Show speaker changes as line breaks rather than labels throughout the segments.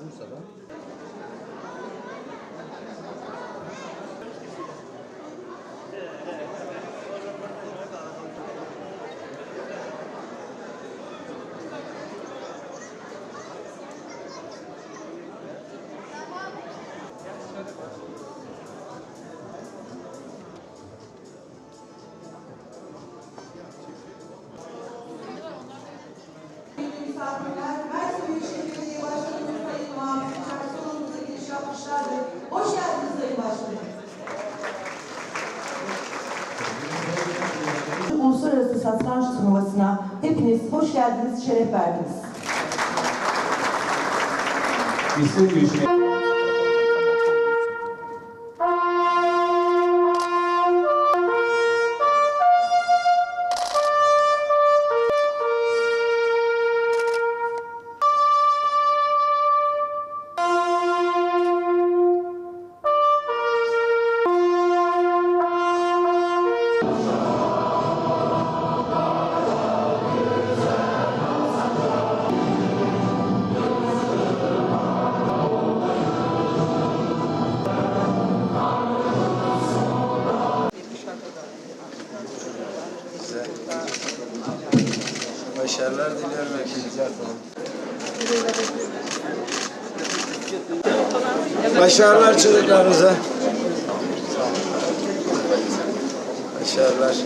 Bursa'da.
misafirler, Mersin hepiniz hoş geldiniz, şeref verdiniz.
İsim Büyükşehir
Size başarılar diliyorum hepinize. Başarılar çocuklarınıza. Başarılar.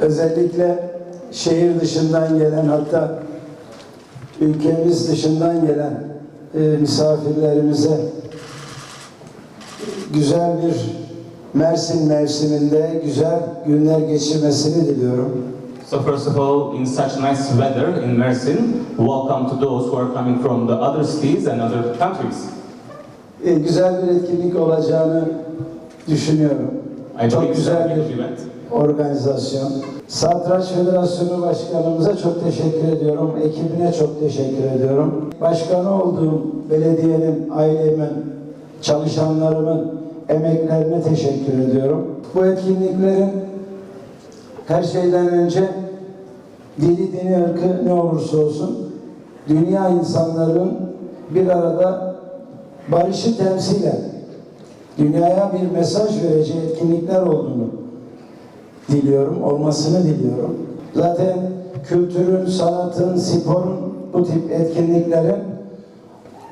Özellikle şehir dışından gelen hatta ülkemiz dışından gelen e, misafirlerimize güzel bir Mersin mevsiminde güzel günler geçirmesini diliyorum.
So first of all, in such nice weather in Mersin, welcome to those who are coming from the other cities and other countries.
E, güzel bir etkinlik olacağını düşünüyorum. Çok güzel bir organizasyon. Satranç Federasyonu Başkanımıza çok teşekkür ediyorum. Ekibine çok teşekkür ediyorum. Başkanı olduğum belediyenin, ailemin, çalışanlarımın emeklerine teşekkür ediyorum. Bu etkinliklerin her şeyden önce dili, dini, ırkı ne olursa olsun dünya insanların bir arada barışı temsilen dünyaya bir mesaj vereceği etkinlikler olduğunu diliyorum, olmasını diliyorum. Zaten kültürün, sanatın, sporun bu tip etkinliklerin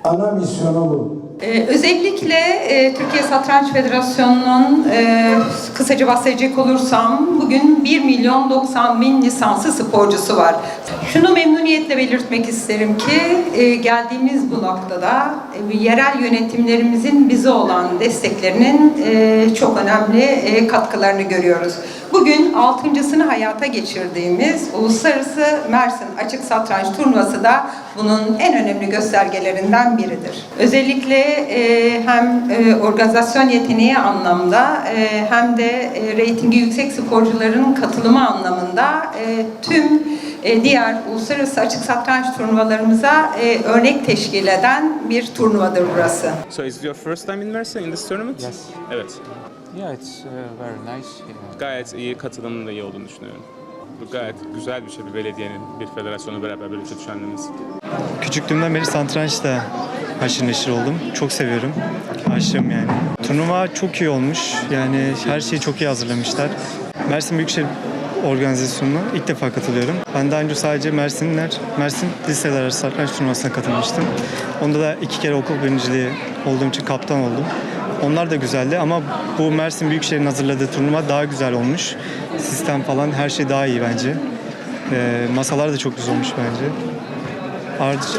ana misyonu bu.
Ee, özellikle e, Türkiye Satranç Federasyonu'nun e, kısaca bahsedecek olursam bugün 1 milyon 90 bin lisanslı sporcusu var. Şunu memnuniyetle belirtmek isterim ki e, geldiğimiz bu noktada yerel yönetimlerimizin bize olan desteklerinin çok önemli katkılarını görüyoruz. Bugün altıncısını hayata geçirdiğimiz Uluslararası Mersin Açık Satranç Turnuvası da bunun en önemli göstergelerinden biridir. Özellikle e, hem e, organizasyon yeteneği anlamda e, hem de e, reytingi yüksek sporcuların katılımı anlamında e, tüm e, diğer uluslararası açık satranç turnuvalarımıza e, örnek teşkil eden bir turnuvadır burası.
So is your first time in Mersin in this tournament?
Yes.
Evet.
Yeah, it's uh, very nice. Yeah.
Gayet iyi katılımın da iyi olduğunu düşünüyorum. Bu gayet güzel bir şey bir belediyenin bir federasyonu beraber böyle bir şey düzenlemesi.
Küçüklüğümden beri satrançta haşır neşir oldum. Çok seviyorum. Aşığım yani. Turnuva çok iyi olmuş. Yani her şeyi çok iyi hazırlamışlar. Mersin Büyükşehir organizasyonuna ilk defa katılıyorum. Ben daha önce sadece Mersinler, Mersin liseler arası satranç turnuvasına katılmıştım. Onda da iki kere okul birinciliği olduğum için kaptan oldum. Onlar da güzeldi ama bu Mersin Büyükşehir'in hazırladığı turnuva daha güzel olmuş. Sistem falan her şey daha iyi bence. Ee, masalar da çok güzel olmuş bence.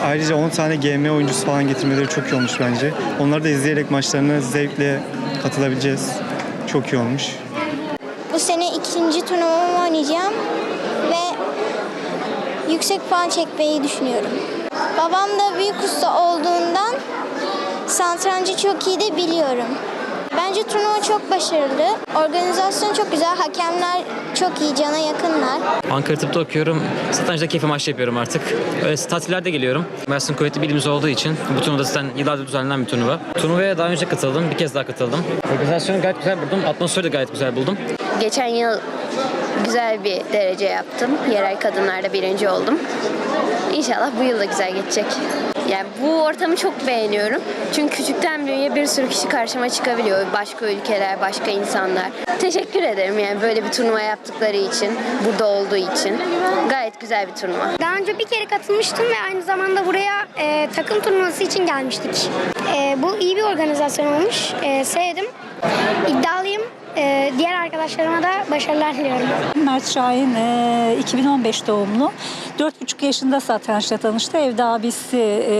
Ayrıca 10 tane GM oyuncusu falan getirmeleri çok iyi olmuş bence. Onları da izleyerek maçlarına zevkle katılabileceğiz. Çok iyi olmuş.
Bu sene ikinci turnuvamı oynayacağım ve yüksek puan çekmeyi düşünüyorum. Babam da büyük usta olduğundan satrancı çok iyi de biliyorum. Bence turnuva çok başarılı. Organizasyon çok güzel. Hakemler çok iyi, cana yakınlar.
Ankara Tıp'ta okuyorum. Satrançta keyif amaçlı yapıyorum artık. Öyle tatillerde geliyorum. Mersin kuvvetli bilimiz olduğu için bu turnuvada zaten yıllardır düzenlenen bir turnuva. Turnuvaya daha önce katıldım. Bir kez daha katıldım. Organizasyonu gayet güzel buldum. Atmosferi de gayet güzel buldum.
Geçen yıl güzel bir derece yaptım. Yerel kadınlarda birinci oldum. İnşallah bu yıl da güzel geçecek. Yani bu ortamı çok beğeniyorum. Çünkü küçükten büyüğe bir sürü kişi karşıma çıkabiliyor. Başka ülkeler, başka insanlar. Teşekkür ederim yani böyle bir turnuva yaptıkları için, burada olduğu için. Gayet güzel bir turnuva.
Daha önce bir kere katılmıştım ve aynı zamanda buraya e, takım turnuvası için gelmiştik. E, bu iyi bir organizasyon olmuş. E, sevdim. İddialıyım. E, diğer arkadaşlarıma da başarılar diliyorum.
Mert Şahin e, 2015 doğumlu. 4,5 yaşında satrançla tanıştı. Evde abisi e,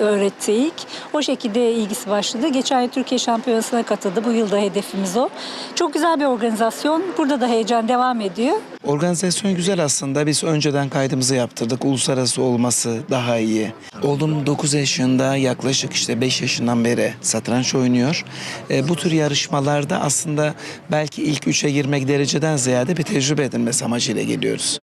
öğretti ilk. O şekilde ilgisi başladı. Geçen yıl Türkiye Şampiyonası'na katıldı. Bu yılda hedefimiz o. Çok güzel bir organizasyon. Burada da heyecan devam ediyor.
Organizasyon güzel aslında. Biz önceden kaydımızı yaptırdık. Uluslararası olması daha iyi. Oğlum 9 yaşında yaklaşık işte 5 yaşından beri satranç oynuyor. E, bu tür yarışmalarda aslında belki ilk 3'e girmek dereceden ziyade bir tecrübe edinmesi amacıyla geliyoruz.